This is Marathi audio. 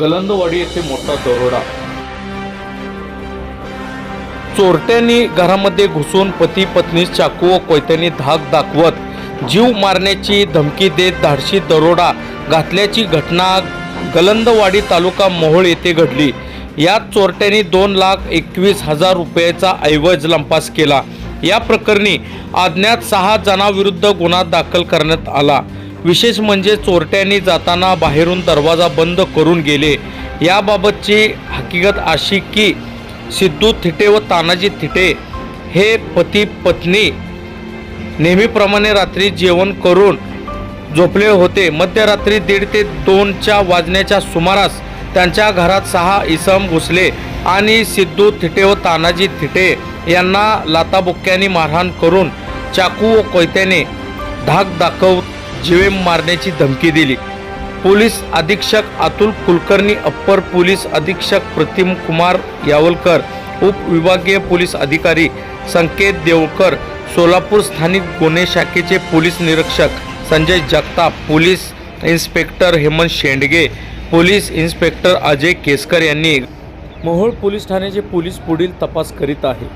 गलंदवाडी येथे मोठा दरोडा. चोरट्यांनी घरामध्ये घुसून पती पत्नीस चाकू व कोयत्यांनी धाक दाखवत जीव मारण्याची धमकी देत धाडशी दरोडा घातल्याची घटना गलंदवाडी तालुका मोहोळ येथे घडली. यात चोरट्यांनी दोन लाख एकवीस हजार रुपयाचा ऐवज लंपास केला. या प्रकरणी अज्ञात सहा जणांविरुद्ध गुन्हा दाखल करण्यात आला. विशेष म्हणजे चोरट्यांनी जाताना बाहेरून दरवाजा बंद करून गेले. याबाबतची हकीकत अशी की सिद्धू थिटे व तानाजी थिटे हे पती पत्नी नेहमीप्रमाणे रात्री जेवण करून झोपले होते. मध्यरात्री दीड ते दोनच्या वाजण्याच्या सुमारास त्यांच्या घरात सहा इसम घुसले आणि सिद्धू थिटे व तानाजी थिटे यांना लाताबुक्क्यांनी मारहाण करून चाकू व कोयत्याने धाक दाखव जीवे मारण्याची धमकी दिली. पोलीस अधीक्षक अतुल कुलकर्णी अप्पर पोलीस अधीक्षक प्रतिम कुमार यावलकर उपविभागीय पोलीस अधिकारी संकेत देवकर सोलापूर स्थानिक गुन्हे शाखेचे पोलीस निरीक्षक Sanjay Jagtap police inspector Hemant Shendge police inspector Ajay Kesakar यांनी मोहोळ पोलीस ठाण्याचे पोलीस पुढील तपास करीत आहे.